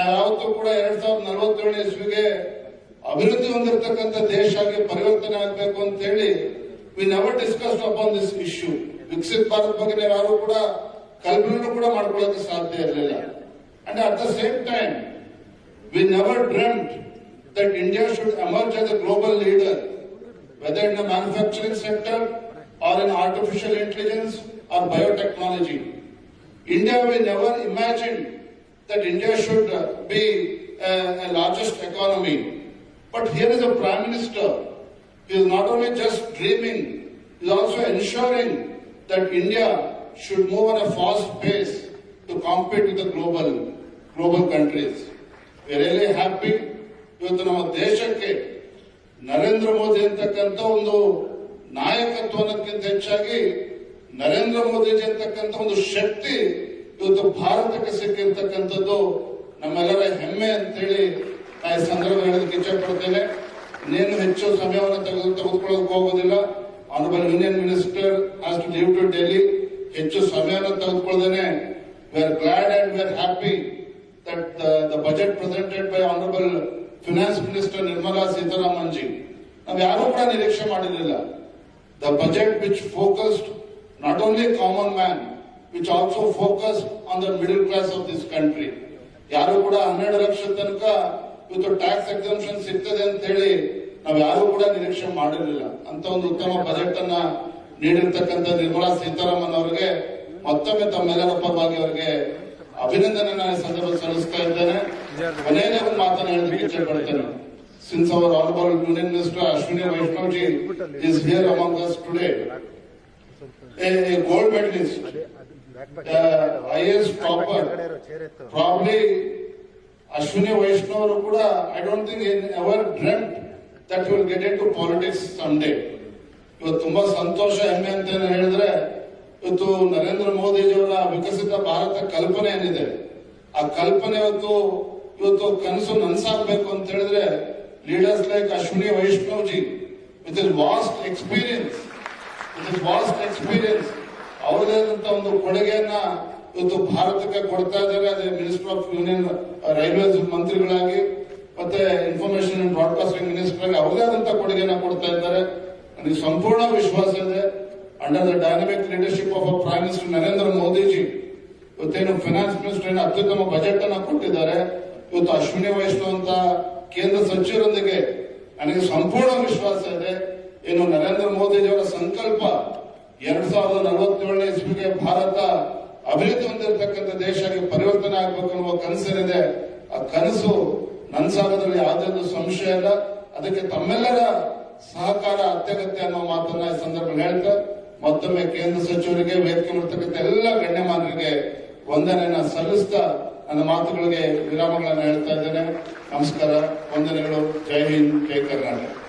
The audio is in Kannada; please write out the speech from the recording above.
ನಾವು ಯಾವತ್ತೂ ಕೂಡ ಎರಡ್ ಸಾವಿರದ ನಲವತ್ತೇಳನೇ ಇಸ್ವಿಗೆ ಅಭಿವೃದ್ಧಿ ಹೊಂದಿರತಕ್ಕಂಥ ದೇಶ ಆಗಿ ಪರಿವರ್ತನೆ ಆಗಬೇಕು ಅಂತ ಹೇಳಿ we never discussed upon this issue Viksit Bharat ಬಗ್ಗೆ ಯಾರು ಕೂಡ ಕಲ್ಪನೆ ಕೂಡ ಮಾಡ್ಕೊಳ್ಳೋಕೆ ಸಾಧ್ಯ ಇರಲಿಲ್ಲ. And at the same time we never dreamt that India should emerge as a global leader whether in the manufacturing sector or in artificial intelligence or biotechnology India we never imagine that India should uh, be a, a largest economy. But here is a prime minister. who is not only just dreaming, he is also ensuring that India should move at a fast pace to compete with the global global countries. We are really happy ಇವತ್ತು ನಮ್ಮ ದೇಶಕ್ಕೆ ನರೇಂದ್ರ ಮೋದಿ ಅಂತಕ್ಕಂಥ ಒಂದು ನಾಯಕತ್ವ ಅನ್ನೋದಕ್ಕಿಂತ ಹೆಚ್ಚಾಗಿ ನರೇಂದ್ರ ಮೋದಿಜಿ ಅಂತಕ್ಕಂಥ ಒಂದು ಶಕ್ತಿ ಇವತ್ತು ಭಾರತಕ್ಕೆ ಸಿಕ್ಕಿರ್ತಕ್ಕಂಥದ್ದು ನಮ್ಮೆಲ್ಲರ ಹೆಮ್ಮೆ ಅಂತೇಳಿ ನಾ ಈ ಸಂದರ್ಭ ಹೇಳೋದಕ್ಕೆ ಇಚ್ಛೆ ಪಡ್ತೇನೆ. ಇನ್ನೇನು ಹೆಚ್ಚು ಸಮಯವನ್ನು ತೆಗೆದು ತೆಗೆದುಕೊಳ್ಳೋಕೆ ಹೋಗೋದಿಲ್ಲ. Honourable union minister has to leave to Delhi ಹೆಚ್ಚು ಸಮಯವನ್ನು ತೆಗೆದುಕೊಳ್ಳದೇನೆ. We are glad and we are happy that the budget presented by honourable finance minister Nirmala Sitharaman ji. ನಾವು ಯಾರೂ ಕೂಡ ನಿರೀಕ್ಷೆ ಮಾಡಿರಲಿಲ್ಲ. The budget which focused not only common man which also focus on the middle class of this country ಯಾರು ಕೂಡ ಹನ್ನೆರಡು ಲಕ್ಷ ತನಕ ಇವತ್ತು ಟ್ಯಾಕ್ಸ್ ಎಕ್ಸಂಪ್ಷನ್ ಸಿಗ್ತದೆ ಅಂತ ಹೇಳಿ ನಾವ್ ಯಾರು ಕೂಡ ನಿರೀಕ್ಷೆ ಮಾಡಿರಲಿಲ್ಲ. ಅಂತ ಒಂದು ಉತ್ತಮ ಬಜೆಟ್ ಅನ್ನ ನೀಡಿರ್ತಕ್ಕಂಥ ನಿರ್ಮಲಾ ಸೀತಾರಾಮನ್ ಅವರಿಗೆ, ಮತ್ತೊಮ್ಮೆ ತಮ್ಮೆಲ್ಲರ ಪರವಾಗಿ ಅವರಿಗೆ ಅಭಿನಂದನೆ ನಾನು ಸಂದರ್ಭ ಸಲ್ಲಿಸ್ತಾ ಇದ್ದೇನೆ. ಕೊನೆಯದೇ ಒಂದು ಮಾತನ್ನು ಹೇಳೋದಕ್ಕೆ ಇಚ್ಛೆ since our honourable union minister Ashwini Vaishnaw ji is here among us today a gold medalist as topper probably Ashwini ವೈಷ್ಣವರು ಅವರು ಕೂಡ I don't think our dreamt that will get in to politics some day ಇವತ್ತು ತುಂಬಾ ಸಂತೋಷ ಹೆಮ್ಮೆ ಅಂತ ಹೇಳಿದ್ರೆ, ಇವತ್ತು ನರೇಂದ್ರ ಮೋದಿಜಿಯವರ ವಿಕಸಿತ ಭಾರತ ಕಲ್ಪನೆ ಏನಿದೆ? ಆ ಕಲ್ಪನೆ ಇವತ್ತು ಇವತ್ತು ಕನಸು ನನ್ಸಾಗ್ಬೇಕು ಅಂತ ಹೇಳಿದ್ರೆ leaders like Ashwini Vaishnaw ji with his vast experience with his vast experience ಅವರದೇ ಆದಂತ ಒಂದು ಕೊಡುಗೆಯನ್ನ ಇವತ್ತು ಭಾರತಕ್ಕೆ ಕೊಡ್ತಾ ಇದ್ದಾರೆ. ಅದೇ ಮಿನಿಸ್ಟರ್ ಆಫ್ ಯೂನಿಯನ್ ರೈಲ್ವೇಸ್ ಮಂತ್ರಿಗಳಾಗಿ, ಮತ್ತೆ ಇನ್ಫಾರ್ಮೇಶನ್ ಅಂಡ್ ಬ್ರಾಡ್ಕಾಸ್ಟಿಂಗ್ ಮಿನಿಸ್ಟರ್ ಆಗಿ ಅವರದೇ ಆದಂತ ಕೊಡುಗೆಯನ್ನ ಕೊಡ್ತಾ ಇದ್ದಾರೆ. ನನಗೆ ಸಂಪೂರ್ಣ ವಿಶ್ವಾಸ ಇದೆ. Under the dynamic leadership of prime minister Narendra Modi ji ಇವತ್ತೇನು ಫೈನಾನ್ಸ್ ಮಿನಿಸ್ಟರ್ ಏನು ಅತ್ಯುತ್ತಮ ಬಜೆಟ್ ಅನ್ನ ಕೊಟ್ಟಿದ್ದಾರೆ. ಇವತ್ತು ಅಶ್ವಿನಿ ವೈಷ್ಣವ್ ಅಂತ ಕೇಂದ್ರ ಸಚಿವರೊಂದಿಗೆ ನನಗೆ ಸಂಪೂರ್ಣ ವಿಶ್ವಾಸ ಇದೆ. ಏನು ನರೇಂದ್ರ ಮೋದಿಜಿಯವರ ಸಂಕಲ್ಪ ಎರಡ್ ಸಾವಿರದ ನಲವತ್ತೇಳನೇ ಇಸ್ವಿಗೆ ಭಾರತ ಅಭಿವೃದ್ಧಿ ಹೊಂದಿರತಕ್ಕಂಥ ದೇಶಕ್ಕೆ ಪರಿವರ್ತನೆ ಆಗಬೇಕು ಅನ್ನುವ ಕನಸೇನಿದೆ ಆ ಕನಸು ನನ್ಸಾಗೋದ್ರಲ್ಲಿ ಯಾವುದೇ ಒಂದು ಸಂಶಯ ಇಲ್ಲ ಅದಕ್ಕೆ ತಮ್ಮೆಲ್ಲರ ಸಹಕಾರ ಅತ್ಯಗತ್ಯ ಅನ್ನೋ ಮಾತನ್ನ ಈ ಸಂದರ್ಭ ಹೇಳ್ತಾ, ಮತ್ತೊಮ್ಮೆ ಕೇಂದ್ರ ಸಚಿವರಿಗೆ ವೇದಿಕೆ ಮಾಡತಕ್ಕಂಥ ಎಲ್ಲ ಗಣ್ಯಮಾನರಿಗೆ ವಂದನೆಯನ್ನ ಸಲ್ಲಿಸ್ತಾ ನನ್ನ ಮಾತುಗಳಿಗೆ ವಿರಾಮಗಳನ್ನು ಹೇಳ್ತಾ ಇದ್ದೇನೆ. ನಮಸ್ಕಾರ, ವಂದನೆಗಳು. ಜೈ ಹಿಂದ್, ಜೈ ಕರ್ನಾಟಕ.